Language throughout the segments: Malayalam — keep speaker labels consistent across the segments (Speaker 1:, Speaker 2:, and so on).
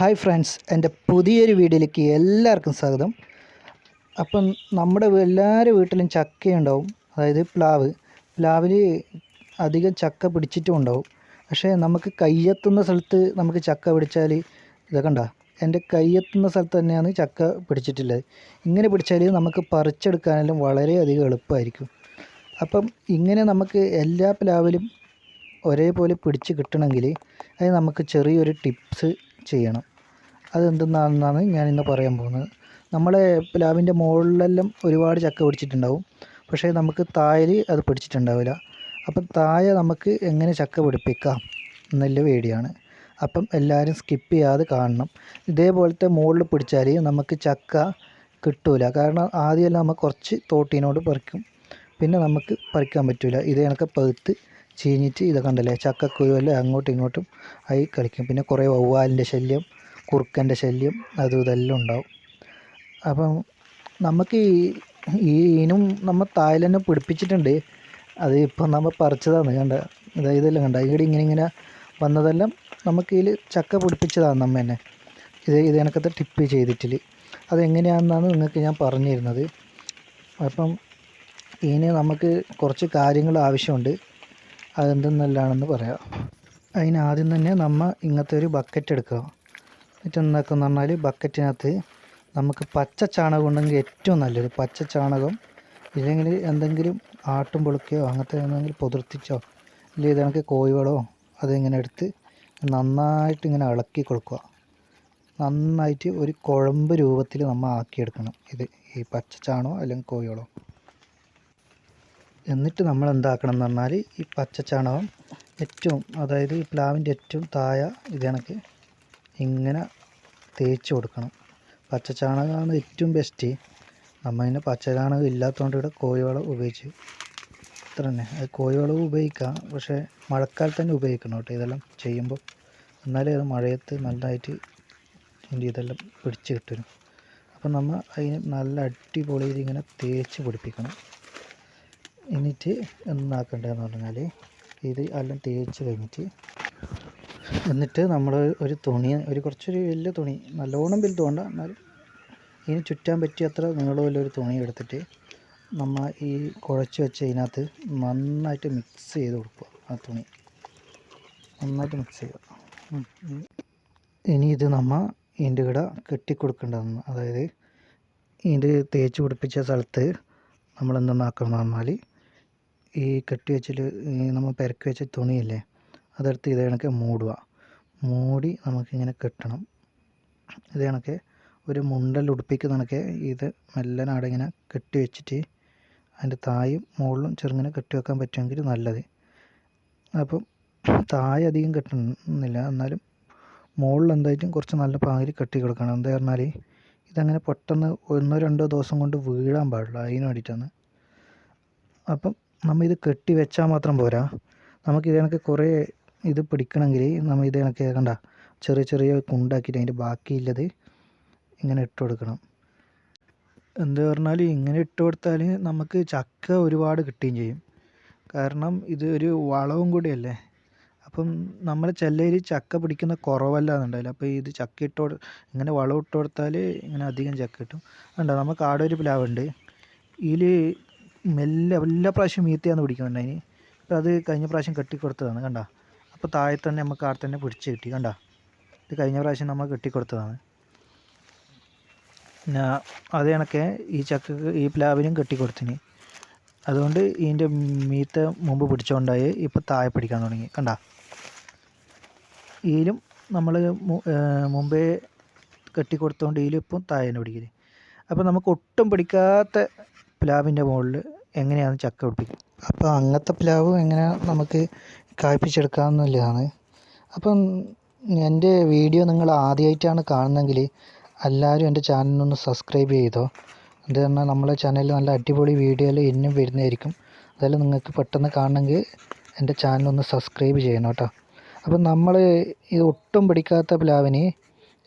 Speaker 1: ഹായ് ഫ്രണ്ട്സ് എന്റെ പുതിയൊരു വീഡിയോയിലേക്ക് എല്ലാവർക്കും സ്വാഗതം. അപ്പം നമ്മുടെ എല്ലാവരുടെ വീട്ടിലും ചക്കയുണ്ടാവും അതായത് പ്ലാവ്. പ്ലാവിൽ അധികം ചക്ക പിടിച്ചിട്ടും ഉണ്ടാവും. പക്ഷേ നമുക്ക് കയ്യെത്തുന്ന സ്ഥലത്ത് നമുക്ക് ചക്ക പിടിച്ചാൽ ഇതൊക്കെ ഉണ്ടാ എന്റെ കയ്യെത്തുന്ന സ്ഥലത്ത് തന്നെയാണ് ചക്ക പിടിച്ചിട്ടുള്ളത്. ഇങ്ങനെ പിടിച്ചാൽ നമുക്ക് പറിച്ചെടുക്കാനെല്ലാം വളരെയധികം എളുപ്പമായിരിക്കും. അപ്പം ഇങ്ങനെ നമുക്ക് എല്ലാ പ്ലാവിലും ഒരേപോലെ പിടിച്ച് കിട്ടണമെങ്കിൽ അത് നമുക്ക് ചെറിയൊരു ടിപ്സ് ചെയ്യണം. അതെന്തെന്നാണെന്നാണ് ഞാൻ ഇന്ന് പറയാൻ പോകുന്നത്. നമ്മളെ പ്ലാവിന്റെ മുകളിലെല്ലാം ഒരുപാട് ചക്ക പിടിച്ചിട്ടുണ്ടാവും. പക്ഷേ നമുക്ക് താഴെ അത് പിടിച്ചിട്ടുണ്ടാവില്ല. അപ്പം താഴെ നമുക്ക് എങ്ങനെ ചക്ക പിടിപ്പിക്കാം എന്നുള്ള വീഡിയോയാണ് അപ്പം എല്ലാവരും സ്കിപ്പ് ചെയ്യാതെ കാണണം. ഇതേപോലത്തെ മുകളിൽ പിടിച്ചാൽ നമുക്ക് ചക്ക കിട്ടൂല. കാരണം ആദ്യമെല്ലാം നമ്മൾ കുറച്ച് തോട്ടിനോട് പറിക്കും. പിന്നെ നമുക്ക് പറിക്കാൻ പറ്റില്ല ഇത് കണക്ക് പഴുത്ത് ചീഞ്ഞിട്ട് ഇത് കണ്ടല്ലേ? ചക്കക്കുരുവല്ലേ അങ്ങോട്ടും ഇങ്ങോട്ടും ആയി കളിക്കും. പിന്നെ കുറേ വവ്വാലിന്റെ ശല്യം കുറുക്കന്റെ ശല്യം അതും ഇതെല്ലാം ഉണ്ടാവും. അപ്പം നമുക്ക് ഈ ഈ ഇനും നമ്മൾ തന്നെ പിടിപ്പിച്ചിട്ടുണ്ട്. അത് ഇപ്പം നമ്മൾ പറിച്ചതാണ് കണ്ട ഇതാ ഇതെല്ലാം കണ്ട. ഇവിടെ ഇങ്ങനെ ഇങ്ങനെ വന്നതെല്ലാം നമുക്ക് ഇതിൽ ചക്ക പിടിപ്പിച്ചതാണ് നമ്മ തന്നെ. ഇത് ഇത് കണക്കത്തെ ടിപ്പ് ചെയ്തിട്ടില്ല അതെങ്ങനെയാണെന്നാണ് നിങ്ങൾക്ക് ഞാൻ പറഞ്ഞു തരുന്നത് അപ്പം ഇതിന് നമുക്ക് കുറച്ച് കാര്യങ്ങൾ ആവശ്യമുണ്ട്. അതെന്തെന്നല്ലാണെന്ന് പറയാം. അതിനാദ്യം തന്നെ നമ്മൾ ഇങ്ങനത്തെ ഒരു ബക്കറ്റ് എടുക്കുക. എന്താക്കുന്ന പറഞ്ഞാൽ ബക്കറ്റിനകത്ത് നമുക്ക് പച്ച ചാണകം ഉണ്ടെങ്കിൽ ഏറ്റവും നല്ലൊരു പച്ച ചാണകം ഇല്ലെങ്കിൽ എന്തെങ്കിലും ആട്ടും പൊളിക്കയോ അങ്ങനത്തെ എന്തെങ്കിലും പൊതിർത്തിച്ചോ ഇല്ലെങ്കിൽ ഇതാണെങ്കിൽ കോഴിവളമോ അതിങ്ങനെ എടുത്ത് നന്നായിട്ട് ഇങ്ങനെ ഇളക്കി കൊടുക്കുക. നന്നായിട്ട് ഒരു കുഴമ്പ് രൂപത്തിൽ നമ്മൾ ആക്കിയെടുക്കണം. ഇത് ഈ പച്ച ചാണോ അല്ലെങ്കിൽ കോഴിവളോ എന്നിട്ട് നമ്മൾ എന്താക്കണം എന്ന് പറഞ്ഞാൽ ഈ പച്ച ചാണകം ഏറ്റവും അതായത് ഈ പ്ലാവിന്റെ ഏറ്റവും താഴെ ഇത് ഇങ്ങനെ തേച്ച് കൊടുക്കണം. പച്ച ചാണകമാണ് ഏറ്റവും ബെസ്റ്റ് നമ്മൾ ഇതിന് പച്ച ചാണകം ഇല്ലാത്തതുകൊണ്ട് ഇവിടെ കോഴിവളം ഉപയോഗിച്ച് ഇത്ര തന്നെ അത് കോഴിവളവും ഉപയോഗിക്കാം പക്ഷേ മഴക്കാലത്ത് തന്നെ ഉപയോഗിക്കണം കേട്ടോ. ഇതെല്ലാം ചെയ്യുമ്പോൾ എന്നാലേ അത് മഴയത്ത് നന്നായിട്ട് ഇതിന്റെ ഇതെല്ലാം പിടിച്ച് കിട്ടും അപ്പം നമ്മൾ അതിന് നല്ല അടിപൊളിയിൽ ഇങ്ങനെ തേച്ച് പിടിപ്പിക്കണം. എന്നിട്ട് എന്താക്കേണ്ടതെന്ന് പറഞ്ഞാൽ ഇത് എല്ലാം തേച്ച് കഴിഞ്ഞിട്ട് എന്നിട്ട് നമ്മൾ ഒരു തുണി ഒരു കുറച്ചൊരു വലിയ തുണി നല്ലോണം വലുത് വേണ്ട എന്നാലും ഇതിന് ചുറ്റാൻ പറ്റിയ അത്ര നീളമുള്ള ഒരു തുണി എടുത്തിട്ട് നമ്മൾ ഈ കുഴച്ച് വെച്ച് അതിനകത്ത് നന്നായിട്ട് മിക്സ് ചെയ്ത് കൊടുക്കുക ആ തുണി നന്നായിട്ട് മിക്സ് ചെയ്യുക. ഇനി ഇത് നമ്മൾ ഇതിന്റെ കൂടെ കെട്ടിക്കൊടുക്കേണ്ടതെന്ന് അതായത് ഇതിന്റെ തേച്ച് പിടിപ്പിച്ച സ്ഥലത്ത് നമ്മൾ എന്തെന്നാക്കണം എന്ന് പറഞ്ഞാൽ ഈ കെട്ടി വെച്ചിട്ട് നമ്മൾ പെരക്കി വെച്ച തുണിയില്ലേ അതെടുത്ത് ഇത് കണക്ക് മൂടുക. മൂടി നമുക്കിങ്ങനെ കെട്ടണം. ഇത് കണക്ക് ഒരു മുണ്ടൽ ഉടുപ്പിക്ക് കണക്ക് ഇത് മെല്ലെ അവിടെ ഇങ്ങനെ കെട്ടി വെച്ചിട്ട് അതിന്റെ തായും മുകളിലും ചെറുങ്ങനെ കെട്ടി വെക്കാൻ പറ്റുമെങ്കിൽ നല്ലത്. അപ്പം തായ അധികം കെട്ടുന്നില്ല എന്നാലും മുകളിൽ എന്തായിട്ടും കുറച്ച് നല്ല പാകിൽ കെട്ടി കൊടുക്കണം. എന്താ പറഞ്ഞാൽ ഇതങ്ങനെ പെട്ടെന്ന് ഒന്നോ രണ്ടോ ദിവസം കൊണ്ട് വീഴാൻ പാടില്ല അതിന് വേണ്ടിയിട്ടാണ്. അപ്പം നമ്മൾ ഇത് കെട്ടി വെച്ചാൽ മാത്രം പോരാ. നമുക്ക് ഇതിനൊക്കെ കുറേ ഇത് പിടിക്കണമെങ്കിൽ നമ്മൾ ഇത് കണക്ക് കണ്ട ചെറിയ ചെറിയ കുണ്ടാക്കിയിട്ട് അതിന്റെ ബാക്കിയുള്ളത് ഇങ്ങനെ ഇട്ട് കൊടുക്കണം. എന്ത് പറഞ്ഞാൽ ഇങ്ങനെ ഇട്ട് കൊടുത്താൽ നമുക്ക് ചക്ക ഒരുപാട് കിട്ടുകയും ചെയ്യും. കാരണം ഇത് ഒരു വളവും കൂടിയല്ലേ? അപ്പം നമ്മൾ ചെല്ലയിൽ ചക്ക പിടിക്കുന്ന കുറവല്ല എന്നുണ്ടാവില്ല. അപ്പോൾ ഇത് ചക്ക ഇട്ട് ഇങ്ങനെ വളം ഇട്ട് കൊടുത്താൽ ഇങ്ങനെ അധികം ചക്ക കിട്ടും. കണ്ടോ നമുക്ക് ആടെ ഒരു പ്ലാവുണ്ട്. ഇതിൽ മെല്ലെ എല്ലാ പ്രാവശ്യം മീത്തയാണ് പിടിക്കുന്നുണ്ട് അതിന്. അത് കഴിഞ്ഞ പ്രാവശ്യം കെട്ടിക്കൊടുത്തതാണ്. കണ്ട? അപ്പോൾ താഴെ തന്നെ നമുക്ക് ആടെ തന്നെ പിടിച്ച് കിട്ടി കണ്ട? ഇത് കഴിഞ്ഞ പ്രാവശ്യം നമ്മൾ കെട്ടിക്കൊടുത്തതാണ്. പിന്നെ അത് കണക്കെ ഈ ചക്ക ഈ പ്ലാവിനും കെട്ടിക്കൊടുത്തിന്. അതുകൊണ്ട് ഇതിന്റെ മീത്ത മുമ്പ് പിടിച്ചുകൊണ്ടായി ഇപ്പോൾ താഴെ പിടിക്കാൻ തുടങ്ങി കണ്ട? ഈലും നമ്മൾ മുമ്പേ കെട്ടിക്കൊടുത്തോണ്ട് ഇതിലും ഇപ്പം താഴെ പിടിക്കൽ. അപ്പോൾ നമുക്ക് ഒട്ടും പിടിക്കാത്ത പ്ലാവിന്റെ മുകളിൽ എങ്ങനെയാണ് ചക്ക പിടിപ്പിക്കുക അപ്പോൾ അങ്ങനത്തെ പ്ലാവ് എങ്ങനെ നമുക്ക് കായ്പ്പിച്ചെടുക്കാമെന്നുള്ളതാണ് അപ്പം എന്റെ വീഡിയോ നിങ്ങൾ ആദ്യമായിട്ടാണ് കാണുന്നതെങ്കിൽ എല്ലാവരും എന്റെ ചാനലിനൊന്ന് സബ്സ്ക്രൈബ് ചെയ്തോ. അത് പറഞ്ഞാൽ നമ്മളെ ചാനലിൽ നല്ല അടിപൊളി വീഡിയോയിൽ ഇനിയും വരുന്നതായിരിക്കും. അതെല്ലാം നിങ്ങൾക്ക് പെട്ടെന്ന് കാണണമെങ്കിൽ എന്റെ ചാനലൊന്ന് സബ്സ്ക്രൈബ് ചെയ്യണം കേട്ടോ. അപ്പം നമ്മൾ ഇത് ഒട്ടും പിടിക്കാത്ത പ്ലാവിന്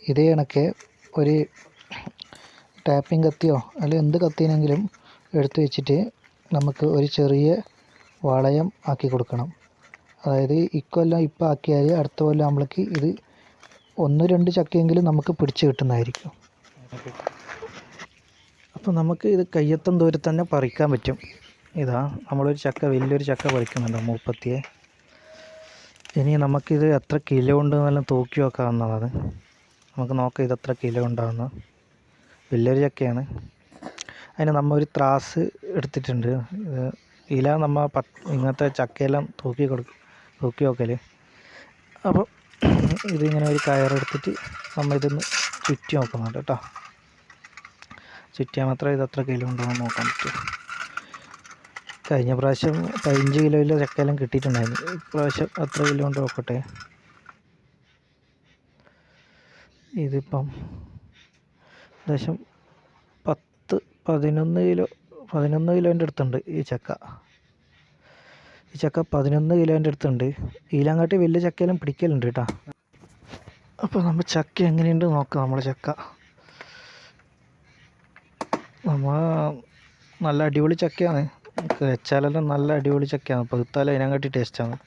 Speaker 1: ഇതേ കണക്ക് ഒരു ടാപ്പിംഗ് കത്തിയോ അല്ലെങ്കിൽ എന്ത് കത്തിനെങ്കിലും എടുത്തു വെച്ചിട്ട് നമുക്ക് ഒരു ചെറിയ വളയം ആക്കി കൊടുക്കണം. അതായത് ഇക്കൊല്ലം ഇപ്പം ആക്കിയാൽ അടുത്ത കൊല്ലം ആകുമ്പോഴേക്ക് ഇത് ഒന്ന് രണ്ട് ചക്കയെങ്കിലും നമുക്ക് പിടിച്ച് കിട്ടുന്നതായിരിക്കും. അപ്പോൾ നമുക്ക് ഇത് കയ്യെത്തും ദൂരത്ത് തന്നെ പറിക്കാൻ പറ്റും. ഇതാ നമ്മളൊരു ചക്ക വലിയൊരു ചക്ക പറിക്കുന്നുണ്ട് മൂപ്പത്തിയെ. ഇനി നമുക്കിത് എത്ര കിലോ ഉണ്ട് എന്നെല്ലാം തൂക്കി വെക്കാവുന്നതാണ് നമുക്ക് നോക്കാം ഇത് എത്ര കിലോ ഉണ്ടാകുന്ന വലിയൊരു ചക്കയാണ്. അതിന് നമ്മൾ ഒരു ത്രാസ് എടുത്തിട്ടുണ്ട്. ഇല നമ്മൾ പ ഇങ്ങനത്തെ ചക്കയെല്ലാം തൂക്കി കൊടുക്കും. തൂക്കി അല്ലേ? അപ്പോൾ ഇതിങ്ങനെ ഒരു കയറെടുത്തിട്ട് നമ്മൾ ഇതൊന്ന് ചുറ്റി നോക്കുന്നുണ്ട് കേട്ടോ ചുറ്റിയാൽ മാത്രമേ ഇത് അത്ര കിലോ ഉണ്ടോയെന്ന് നോക്കാൻ പറ്റൂ. കഴിഞ്ഞ പ്രാവശ്യം പതിനഞ്ച് കിലോയിലെ ചക്കയെല്ലാം കിട്ടിയിട്ടുണ്ടായിരുന്നു. ഇപ്രാവശ്യം അത്ര കിലോ ഉണ്ടോ നോക്കട്ടെ. ഇതിപ്പം ഏകദേശം പത്ത് പതിനൊന്ന് കിലോ പതിനൊന്ന് കിലോന്റെ അടുത്തുണ്ട് ഈ ചക്ക. ഈ ചക്ക പതിനൊന്ന് കിലോന്റെ അടുത്തുണ്ട്. ഈലങ്ങാട്ടി വലിയ ചക്കയെല്ലാം പിടിക്കലുണ്ട് കേട്ടോ. അപ്പോൾ നമ്മൾ ചക്ക എങ്ങനെയുണ്ട് നോക്കാം നമ്മളെ ചക്ക. നമ്മൾ നല്ല അടിപൊളി ചക്കയാണ്. വെച്ചാലെല്ലാം നല്ല അടിപൊളി ചക്കയാണ്. പകുത്താൽ അതിനെക്കാട്ടി ടേസ്റ്റാണ്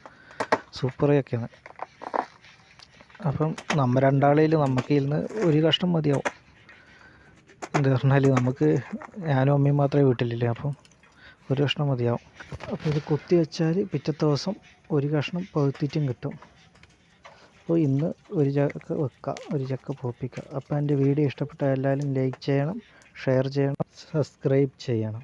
Speaker 1: സൂപ്പർ ചക്കയാണ്. അപ്പം നമ്മ രണ്ടാളേൽ നമുക്ക് ഇരുന്ന് ഒരു കഷ്ണം മതിയാവും. എന്താ പറഞ്ഞാൽ നമുക്ക് ഞാനും അമ്മയും മാത്രമേ വീട്ടിലില്ലേ അപ്പം ഒരു കഷ്ണം മതിയാവും. അപ്പോൾ ഇത് കുത്തി വെച്ചാൽ പിറ്റത്തെ ദിവസം ഒരു കഷ്ണം പഴുത്തിട്ടും കിട്ടും. അപ്പോൾ ഇന്ന് ഒരു ചക്ക വെക്കുക ഒരു ചക്ക പോപ്പിക്കുക. അപ്പോൾ എന്റെ വീഡിയോ ഇഷ്ടപ്പെട്ട എല്ലാവരും ലൈക്ക് ചെയ്യണം ഷെയർ ചെയ്യണം സബ്സ്ക്രൈബ് ചെയ്യണം.